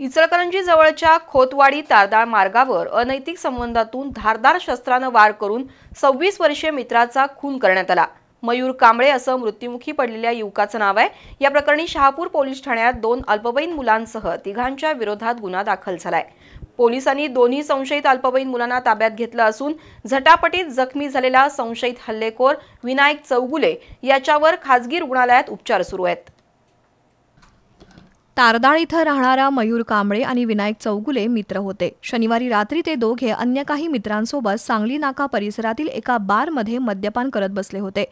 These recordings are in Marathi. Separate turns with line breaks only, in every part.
इचलकरंजी जवळच्या खोतवाडी तारदाळ मार्गावर अनैतिक संबंधातून धारदार शस्त्रानं वार करून सव्वीस वर्षीय मित्राचा खून करण्यात आला. मयूर कांबळे असं मृत्युमुखी पडलेल्या युवकाचं नाव आहे. या प्रकरणी शहापूर पोलीस ठाण्यात दोन अल्पवयीन मुलांसह तिघांच्या विरोधात गुन्हा दाखल झालाय. पोलिसांनी दोन्ही संशयित अल्पवयीन मुलांना ताब्यात घेतलं असून झटापटीत जखमी झालेला संशयित हल्लेखोर विनायक चौगुले याच्यावर खासगी रुग्णालयात उपचार सुरू आहेत.
तारदाळ इथं राहणारा मयूर कांबळे आणि विनायक चौगुले मित्र होते. शनिवारी रात्री ते दोघे अन्य काही मित्रांसोबत सांगली नाका परिसरातील एका बारमध्ये मद्यपान करत बसले होते.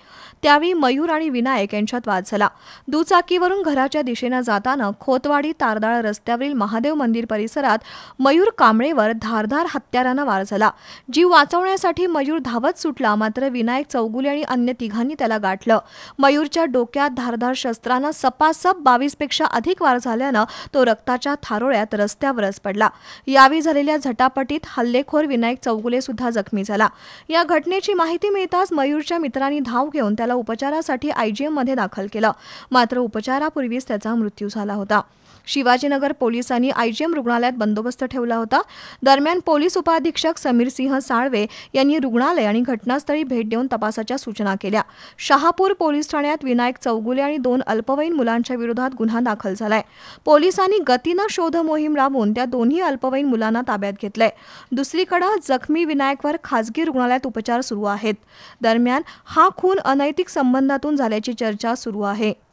त्यावेळी मयूर आणि विनायक यांच्यात वाद झाला. दुचाकीवरून घराच्या दिशेनं जाताना खोतवाडी तारदाळ रस्त्यावरील महादेव मंदिर परिसरात मयूर कांबळेवर धारधार हत्यारानं वार झाला. जीव वाचवण्यासाठी मयूर धावत सुटला मात्र विनायक चौगुले आणि अन्य तिघांनी त्याला गाठलं. मयूरच्या डोक्यात धारधार शस्त्रानं सपासप बावीसपेक्षा अधिक वार झाला. झाल्यानं तो रक्ताच्या थारोळ्यात रस्त्यावरच पडला. यावेळी झालेल्या झटापटीत हल्लेखोर विनायक चौगुले सुद्धा जखमी झाला. या घटनेची माहिती मिळताच मयूरच्या मित्रांनी धाव घेऊन त्याला उपचारासाठी आयजीएममध्ये दाखल केलं. मात्र उपचारापूर्वीच त्याचा मृत्यू झाला होता. शिवाजीनगर पोलिसांनी आयजीएम रुग्णालयात बंदोबस्त ठेवला होता. दरम्यान पोलीस उपाधीक्षक समीर सिंह साळवे यांनी रुग्णालय आणि घटनास्थळी भेट देऊन तपासाच्या सूचना केल्या. शहापूर पोलीस ठाण्यात विनायक चौगुले आणि दोन अल्पवयीन मुलांच्या विरोधात गुन्हा दाखल झालाय. पोलिसांनी गतीनं शोध मोहीम राबवून त्या दोन्ही अल्पवयीन मुलांना ताब्यात घेतलंय. दुसरीकडे जखमी विनायकवर खासगी रुग्णालयात उपचार सुरू आहेत. दरम्यान हा खून अनैतिक संबंधातून झाल्याची चर्चा सुरू आहे.